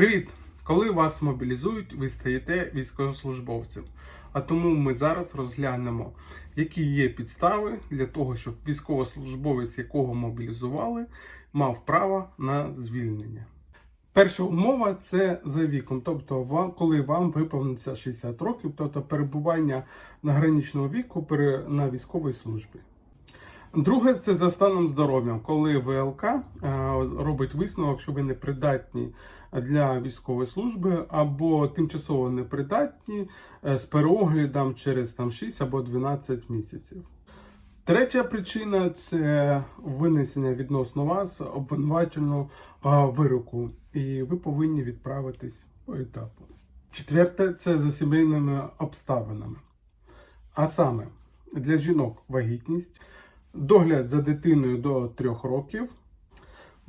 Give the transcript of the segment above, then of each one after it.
Привіт! Коли вас мобілізують, ви стаєте військовослужбовцем. А тому ми зараз розглянемо, які є підстави для того, щоб військовослужбовець, якого мобілізували, мав право на звільнення. Перша умова це за віком, тобто коли вам виповниться 60 років, тобто перебування на граничного віку на військовій службі. Друге, це за станом здоров'я, коли ВЛК робить висновок, що ви не придатні для військової служби або тимчасово непридатні е, з переоглядом через там 6 або 12 місяців. Третя причина це винесення відносно вас обвинуваченого е, вироку, і ви повинні відправитись по етапу. Четверте це за сімейними обставинами. А саме для жінок вагітність, догляд за дитиною до 3 років,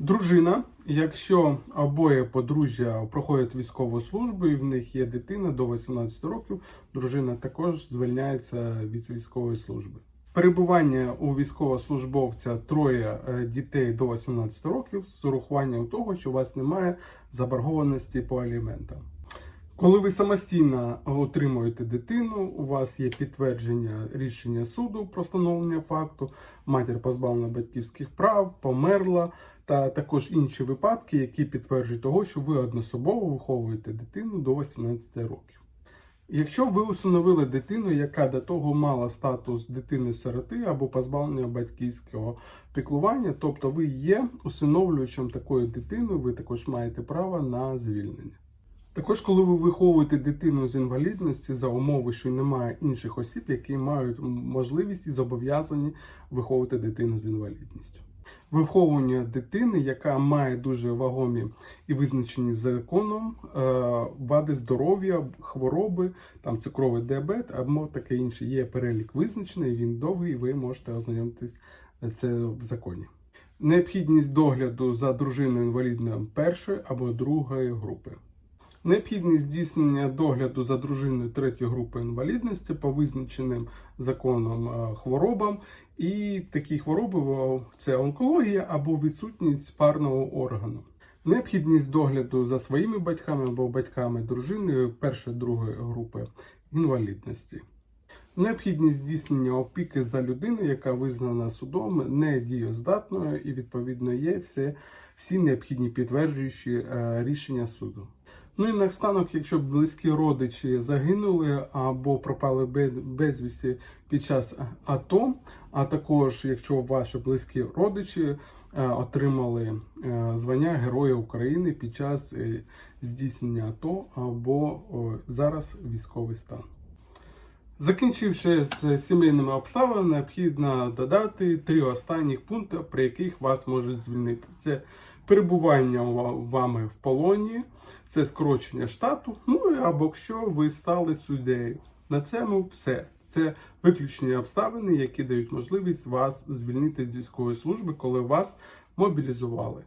дружина, якщо обоє подружжя проходять військову службу і в них є дитина до 18 років, дружина також звільняється від військової служби. Перебування у військовослужбовця троє е, дітей до 18 років з урахуванням того, що у вас немає заборгованості по аліментам. Коли ви самостійно отримуєте дитину, у вас є підтвердження рішення суду про встановлення факту, матір позбавлена батьківських прав, померла, та також інші випадки, які підтверджують того, що ви однособово виховуєте дитину до 18 років. Якщо ви усиновили дитину, яка до того мала статус дитини-сироти або позбавлення батьківського піклування, тобто ви є усиновлюючим такої дитини, ви також маєте право на звільнення. Також, коли ви виховуєте дитину з інвалідності за умови, що немає інших осіб, які мають можливість і зобов'язані виховувати дитину з інвалідністю. Виховування дитини, яка має дуже вагомі і визначені законом е, вади здоров'я, хвороби, там цукровий діабет або таке інше. Є перелік визначений, він довгий, і ви можете ознайомитись це в законі. Необхідність догляду за дружиною інвалідною першої або другої групи. Необхідність здійснення догляду за дружиною третьої групи інвалідності по визначеним законом е, хворобам, і такі хвороби це онкологія або відсутність парного органу. Необхідність догляду за своїми батьками або батьками дружини першої другої групи інвалідності. Необхідність здійснення опіки за людиною, яка визнана судом недієздатною і відповідно є все, всі необхідні підтверджуючі е, рішення суду. Ну і наостанок, якщо близькі родичі загинули або пропали безвісті під час АТО, а також якщо ваші близькі родичі е, отримали е, звання Героя України під час е, здійснення АТО або зараз військовий стан. Закінчивши з сімейними обставинами, необхідно додати три останніх пункти, при яких вас можуть звільнити. Це перебування вами в полоні, це скорочення штату, ну або якщо ви стали суддею. На цьому все. Це виключні обставини, які дають можливість вас звільнити з військової служби, коли вас мобілізували.